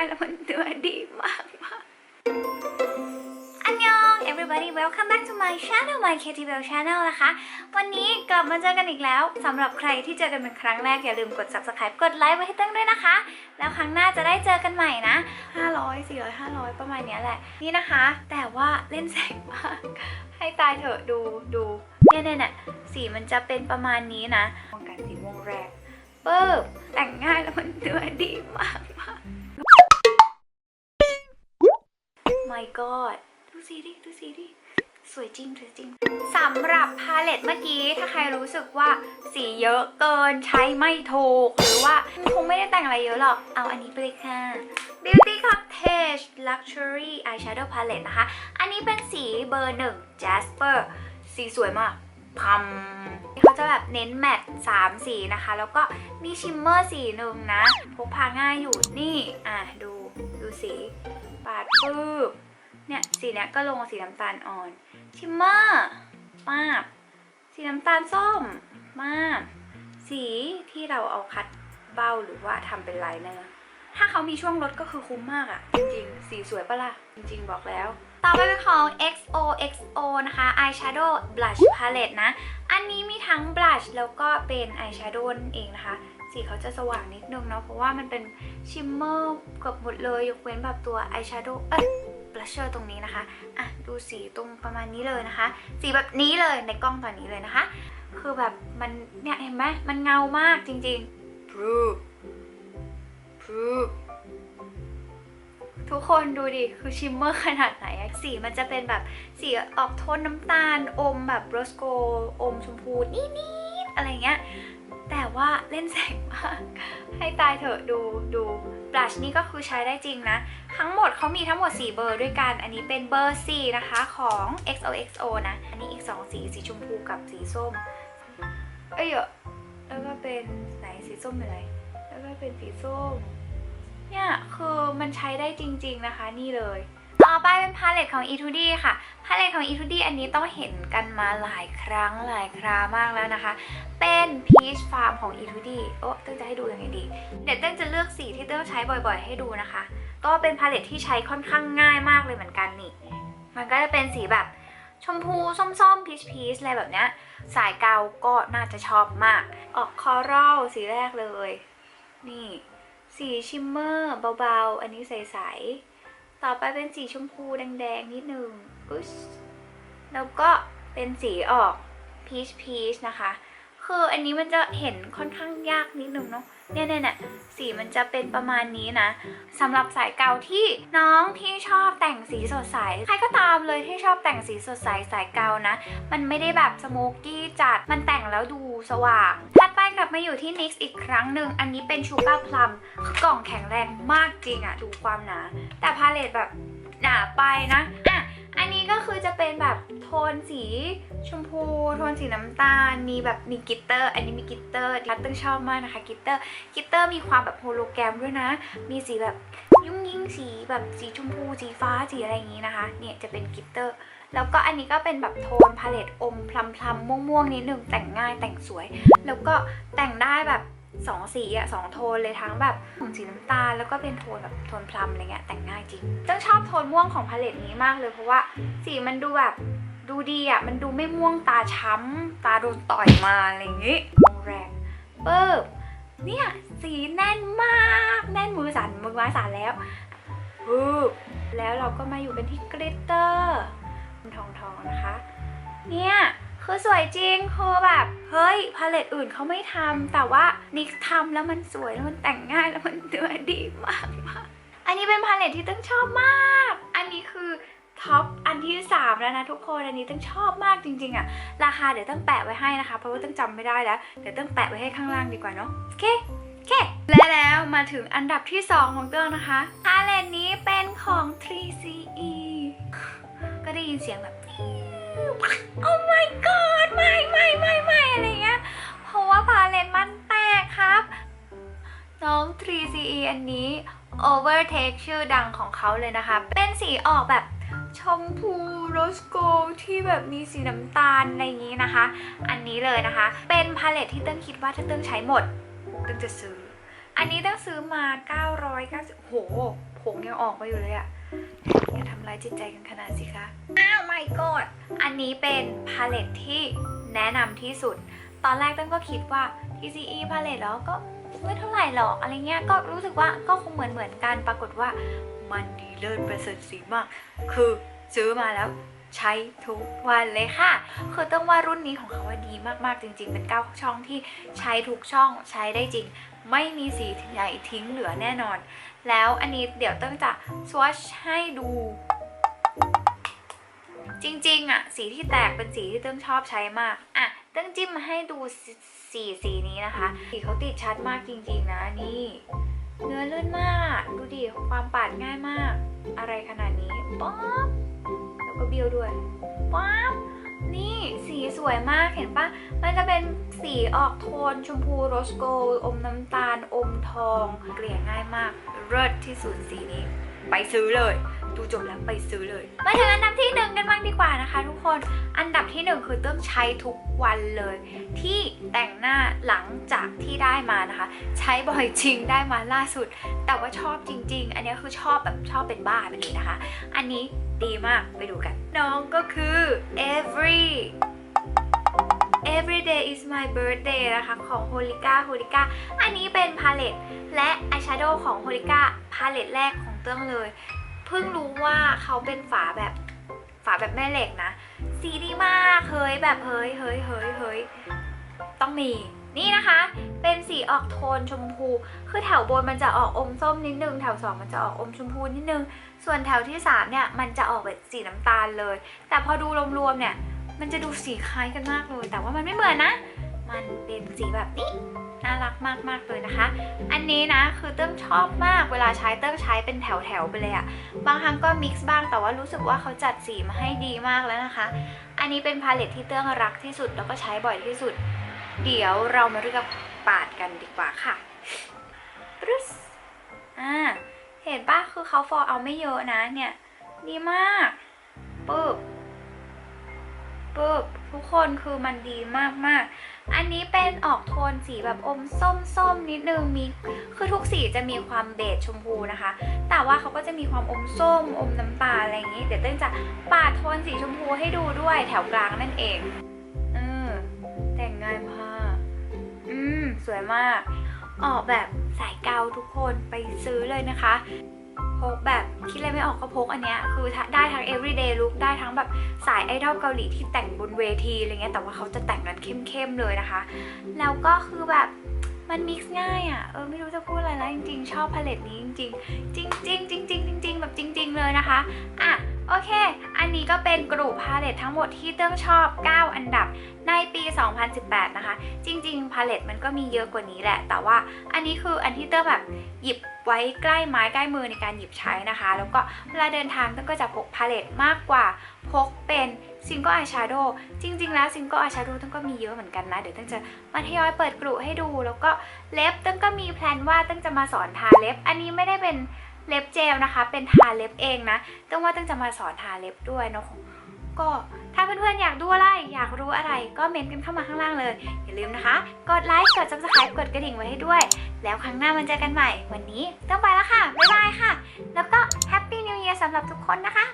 ายแล้วมันตัวดีมากมากอันยอง everybody welcome back to my channel my k t b e l channel นะคะ วันนี้กลับมาเจอกันอีกแล้วสำหรับใครที่เจอกันเป็นครั้งแรก อย่าลืมกด subscribe กดไลค์ไว้ให้ตั้งด้วยนะคะ แล้วครั้งหน้าจะได้เจอกันใหม่นะ 500 400 500 ประมาณเนี้ยแหละ นี่นะคะ แต่ว่าเล่นแสงมาก ให้ตายเถอะดูดูเนี่ยเนี่ยเนี่ยสีมันจะเป็นประมาณนี้นะมองกันสีม่วงแรกปึ๊บแต่งง่ายแล้วมันเนื้อดีมาก my god ดูสีดิดูสีดิสวยจริงสวยจริงสำหรับพาเลตเมื่อกี้ถ้าใครรู้สึกว่าสีเยอะเกินใช้ไม่ถูก หรือว่าคงไม่ได้แต่งอะไรเยอะหรอก เอาอันนี้ไปเลยค่ะ Beauty Cottage Luxury Eyeshadow Palette นะคะ อันนี้เป็นสีเบอร์หนึ่ง Jasper สีสวยมากพัมเขาจะแบบเน้นแมตต์3สีนะคะ แล้วก็มีชิมเมอร์สีหนึ่งนะ พกพาง่ายอยู่นี่ อะดูดูสี ปาดปื๊บ เนี่ยสีเนี้ยก็ลงสีน้ำตาลอ่อน ชิมเมอร์มาบสีน้ำตาลส้มมาบสีที่เราเอาคัดเบ้าหรือว่าทำเป็นไลเนอร์ถ้าเขามีช่วงลดก็คือคุ้มมากอะจริงๆ สีสวยปะล่ะ จริง ๆ บอกแล้ว ต่อไปเป็นของ XOXO นะคะ Eyeshadow Blush Palette นะ อันนี้มีทั้ง blush แล้วก็เป็น eyeshadow นเองนะคะ สีเขาจะสว่างนิดนึงเนาะ เพราะว่ามันเป็นชิมเมอร์เกือบหมดเลย ยกเว้นแบบตัว eyeshadow เอ้ย blusher ตรงนี้นะคะอะดูสีตรงประมาณนี้เลยนะคะ สีแบบนี้เลยในกล้องตอนนี้เลยนะคะ คือแบบมันเนี่ยเห็นไหมมันเงามากจริงๆ proof proof ทุกคนดูดิคือชิมเมอร์ขนาดไหนอะสีมันจะเป็นแบบสีออกโทนน้ำตาล อมแบบโรสโกอมชมพูนิดๆอะไรเงี้ยแต่ว่าเล่นแสงมากให้ตายเถอะดูดู บลัชนี่ก็คือใช้ได้จริงนะ ทั้งหมดเขามีทั้งหมด 4 เบอร์ด้วยกัน อันนี้เป็นเบอร์ 4 นะคะของ XOXO นะ อันนี้อีก 2 สี สีชมพูกับสีส้ม เอ้ยแล้วก็เป็นไหนสีส้มเป็นไร แล้วก็เป็นสีส้ม เนี่ยคือมันใช้ได้จริง ๆนะคะนี่เลย ต่อไปเป็นพาเลตของ E2D ค่ะ พาเลตของ E2D อันนี้ต้องเห็นกันมาหลายครั้งหลายครามากแล้วนะคะ เป็น Peach Farm ของ E2D โอ้เต้งจะให้ดูยังไงดี เดี๋ยวเต้งจะเลือกสีที่เต้งใช้บ่อยๆ ให้ดูนะคะ ก็เป็นพาเลตที่ใช้ค่อนข้างง่ายมากเลยเหมือนกันนี่ มันก็จะเป็นสีแบบชมพูส้มๆ พีชพีชอะไรแบบเนี้ย สายเกาก็น่าจะชอบมาก ออกคอรัลสีแรกเลย นี่ สีชิมเมอร์เบาๆ อันนี้ใสๆ ต่อไปเป็นสีชมพูแดงๆนิดนึงอุ๊ยแล้วก็เป็นสีออกพีชพีชนะคะ คืออันนี้มันจะเห็นค่อนข้างยากนิดนึงเนาะเนี่ยเนี่ยเนี่ยสีมันจะเป็นประมาณนี้นะสำหรับสายเกาที่น้องที่ชอบแต่งสีสดใสใครก็ตามเลยที่ชอบแต่งสีสดใสสายเกานะ มันไม่ได้แบบสโมกกี้จัดมันแต่งแล้วดูสว่าง กลับมาอยู่ที่ NYX อีกครั้งหนึ่ง อันนี้เป็นชูการ์พลัมกล่องแข็งแรงมากจริงอะดูความหนา แต่พาเลตแบบหนาไปนะอะอันนี้ก็คือจะเป็นแบบโทนสีชมพู โทนสีน้ำตาล มีแบบมีกิตเตอร์ อันนี้มีกิตเตอร์ทัตตึงชอบมากนะคะกิตเตอร์ กิตเตอร์มีความแบบโฮโลแกรมด้วยนะ มีสีแบบยุ่งยิ่งสีแบบสีชมพู สีฟ้า สีอะไรอย่างนี้นะคะ เนี่ยจะเป็นกิตเตอร์ แล้วก็อันนี้ก็เป็นแบบโทนพาเลตอมพลัมพลัมๆม่วงๆนิดนึงแต่งง่ายแต่งสวย แล้วก็แต่งได้แบบสองสีอะสองโทนเลยทั้งแบบสีน้ำตาลแล้วก็เป็นโทนแบบโทนพลัมอะไรเงี้ยแต่งง่ายจริงต้องชอบโทนม่วงของพาเลตนี้มากเลยเพราะว่าสีมันดูแบบดูดีอะมันดูไม่ม่วงตาช้ำตาโดนต่อยมาอะไรอย่างงี้แรงเปิบเนี่ยสีแน่นมากแน่นมือสั่นมือไม้สั่นแล้วปึ๊บแล้วเราก็มาอยู่กันที่กลิตเตอร์ ทองทองนะคะ เนี่ยคือสวยจริงคือแบบ เฮ้ยพาเลตอื่นเขาไม่ทำแต่ว่านิกทำแล้วมันสวยแล้วมันแต่งง่ายแล้วมันเนื้อดีมากมาก อันนี้เป็นพาเลตที่ตั้งชอบมาก อันนี้คือท็อปอันที่ 3 แล้วนะทุกคนอันนี้ตั้งชอบมากจริงๆอะราคาเดี๋ยวตั้งแปะไว้ให้นะคะ เพราะว่าตั้งจำไม่ได้แล้ว เดี๋ยวตั้งแปะไว้ให้ข้างล่างดีกว่าเนาะโอเคโอเค และแล้วมาถึงอันดับที่ 2 ของเต้งนะคะพาเลตนี้เป็นของ 3CE ก็ได้ยินเสียงแบบโอ้ my god ไม่ไม่ไม่ไม่อะไรเงี้ย เพราะว่าพาเลนมันแตกครับ น้อง 3CE อันนี้ Overtake ชื่อดังของเขาเลยนะคะ เป็นสีออกแบบชมพูโรสโกที่แบบมีสีน้ำตาลอะไรอย่างนี้นะคะ อันนี้เลยนะคะ เป็นพาเลตที่เติ้งคิดว่าถ้าเติ้งใช้หมด เติ้งจะซื้อ อันนี้ต้งซื้อมา 990โหผงยังออกมาอยู่เลยอะ จิตใจกันขนาดสิคะ อ้าวไม่กดอันนี้เป็นพาเลตที่แนะนำที่สุด ตอนแรกตั้งก็คิดว่า TCE พาเลตแล้วก็ไม่เท่าไหร่หรอกอะไรเงี้ยก็รู้สึกว่าก็คงเหมือนเหมือนกันปรากฏว่ามันดีเลิศประเสริฐสีมาก คือซื้อมาแล้วใช้ทุกวันเลยค่ะ คือต้องว่ารุ่นนี้ของเขาว่าดีมากๆจริง ๆ เป็นเก้าช่องที่ใช้ทุกช่องใช้ได้จริง ไม่มีสีใหญ่ทิ้งเหลือแน่นอน แล้วอันนี้เดี๋ยวเต้งจะสวอชให้ดู จริงๆอะสีที่แตกเป็นสีที่เติ้งชอบใช้มากอะเติ้งจิ้มมาให้ดูสสีสีนี้นะคะสีเขาติดชัดมากจริงๆนะนี่ เนื้อลื่นมากดูดิความปาดง่ายมาก อะไรขนาดนี้ป๊อปแล้วก็เบี้ยวด้วยป๊อปนี่สีสวยมากเห็นปะมันจะเป็นสีออกโทนชมพูโรสโกลด์อมน้ำตาล อมทอง เกลี่ยง่ายมากเลิศที่สุดสีนี้ ไปซื้อเลย ดูจบแล้วไปซื้อเลย มาถึงอันดับที่หนึ่งกันบ้างดีกว่านะคะ ทุกคน อันดับที่หนึ่งคือเต้งใช้ทุกวันเลย ที่แต่งหน้าหลังจากที่ได้มานะคะ ใช้บ่อยจริงได้มาล่าสุด แต่ว่าชอบจริง ๆ อันนี้คือชอบแบบชอบเป็นบ้าไปเลยนะคะ อันนี้ดีมากไปดูกัน น้องก็คือ every every day is my birthday นะคะของ Holika Holika อันนี้เป็นพาเลตและอายแชโดว์ของ Holika พาเลตแรกของเติ้องเลย เพิ่งรู้ว่าเขาเป็นฝาแบบฝาแบบแม่เหล็กนะ สีดีมากเฮ้ยแบบเฮ้ยเฮ้ยเฮ้ยเฮ้ยต้องมีนี่นะคะ เป็นสีออกโทนชมพู คือแถวบนมันจะออกอมส้มนิดนึง แถวสองมันจะออกอมชมพูนิดนึง ส่วนแถวที่สามเนี่ย มันจะออกแบบสีน้ำตาลเลย แต่พอดูรวมๆเนี่ย มันจะดูสีคล้ายกันมากเลย แต่ว่ามันไม่เหมือนนะ มันเป็นสีแบบนี้น่ารักมากๆเลยนะคะ อันนี้นะคือเติ้งชอบมากเวลาใช้เติ้งใช้เป็นแถวๆไปเลยอะบางครั้งก็มิกซ์บ้างแต่ว่ารู้สึกว่าเขาจัดสีมาให้ดีมากแล้วนะคะ อันนี้เป็นพาเลตที่เติ้งรักที่สุดแล้วก็ใช้บ่อยที่สุด เดี๋ยวเรามาเลือกปาดกันดีกว่าค่ะปรึ๊สอ่าเห็นปะคือเขาฟอร์เอาไม่เยอะนะเนี่ย ดีมากปึ๊บปึ๊บ ทุกคนคือมันดีมากมากๆ อันนี้เป็นออกโทนสีแบบอมส้มส้มๆนิดนึงมีคือทุกสีจะมีความเบจชมพูนะคะ แต่ว่าเขาก็จะมีความอมส้มอมน้ำตาลอะไรอย่างนี้ เดี๋ยวเต้นจะปาดโทนสีชมพูให้ดูด้วยแถวกลางนั่นเองเออแต่งง่ายมากอืมสวยมาก ออกแบบสายเกาทุกคนไปซื้อเลยนะคะ พกแบบคิดอะไรไม่ออกก็พกอันเนี้ยคือได้ทั้ง everyday look ได้ทั้งแบบสายไอดอลเกาหลีที่แต่งบนเวทีอะไรเงี้ยแต่ว่าเขาจะแต่งกันเข้มๆเลยนะคะ แล้วก็คือแบบมันมิกซ์ง่ายอะ่ะ เออไม่รู้จะพูดอะไรแล้วจริงๆ ชอบพาเลตนี้จริงๆ จริงๆจริงๆจริงๆแบบจริง ๆ เลยนะคะ อะ โอเค อันนี้ก็เป็นกลุ่มพาเลตทั้งหมดที่เติ้งชอบ 9 อันดับในปี 2018 นะคะ จริงๆ พาเลตมันก็มีเยอะกว่านี้แหละ แต่ว่าอันนี้คืออันที่เติ้งแบบหยิบไว้ใกล้ไม้ใกล้มือในการหยิบใช้นะคะ แล้วก็เวลาเดินทางเติ้งก็จะพกพาเลตมากกว่าพกเป็นซิงเกิลอายแชโดว์จริง ๆ แล้วซิงเกิลอายแชโดว์ติ้งก็มีเยอะเหมือนกันนะ เดี๋ยวติ้งจะมาทยอยเปิดกลุ่ให้ดู แล้วก็เล็บเติ้งก็มีแพลนว่าเติ้งจะมาสอนทาเล็บ อันนี้ไม่ได้เป็น เล็บเจลนะคะ เป็นทาเล็บเองนะติ้งว่าติ้งจะมาสอนทาเล็บด้วยเนาะก็ถ้าเพื่อนๆอยากดูอะไร อยากรู้อะไรก็เมนกันเข้ามาข้างล่างเลย อย่าลืมนะคะ กดไลค์ กด subscribe กดกระดิ่งไว้ให้ด้วย แล้วครั้งหน้ามันเจอกันใหม่ วันนี้ต้องไปแล้วค่ะ บ๊ายบายค่ะ แล้วก็ Happy New Year สำหรับทุกคนนะคะ